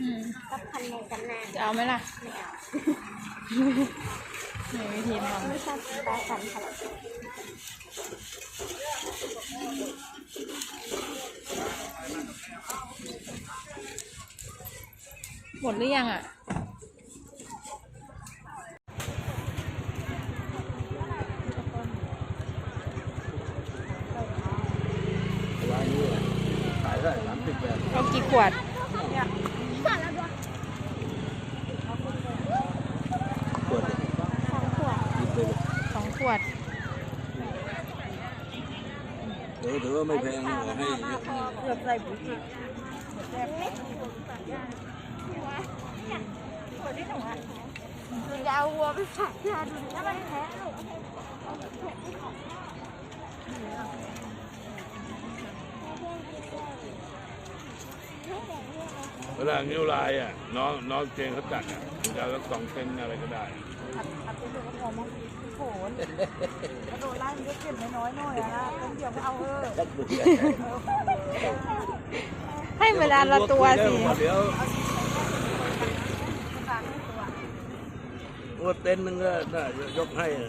อืมกับพันในตำนานจะเอาไหมล่ะไม่เอามีวิธีทไม่ชอบปลาสันค่ะำหมดหรือยังอะร้านนี้ขายได้สามสิบแบบเอากี่ขวด ขวด สองขวด หยิบไปเลย สองข วดเดี๋ยวถือว่าไม่แพงขอให้เยอะเกือบใส่ปุ๋ยผิดจะเอาวัวไปฝากยาดูแล้วมันแพ้ลูกเวลานิ้วลายอะน้องน้องเจนเขาจัดอะจะเอาสักสองเซนอะไรก็ได้อัดอัดเป็นเรื่องของมัน โผล่กระโดดไล่มันก็เก็บน้อยๆหน่อยอะนะต้นเดียวไม่เอาเออให้เวลาละตัวสิเดี๋ยวตัวเต็นท์หนึงก็น่ายกให้อะ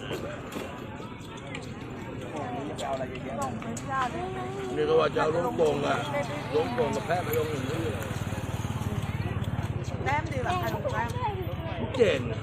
ส่งไปเจ้าเนี่ยนี่ก็ว่าจะเอาลงโป่งอะลงโป่งกับแพะไปลงอย่างนี้เลยแต้มดีแบบใครลงแต้มเจนอะ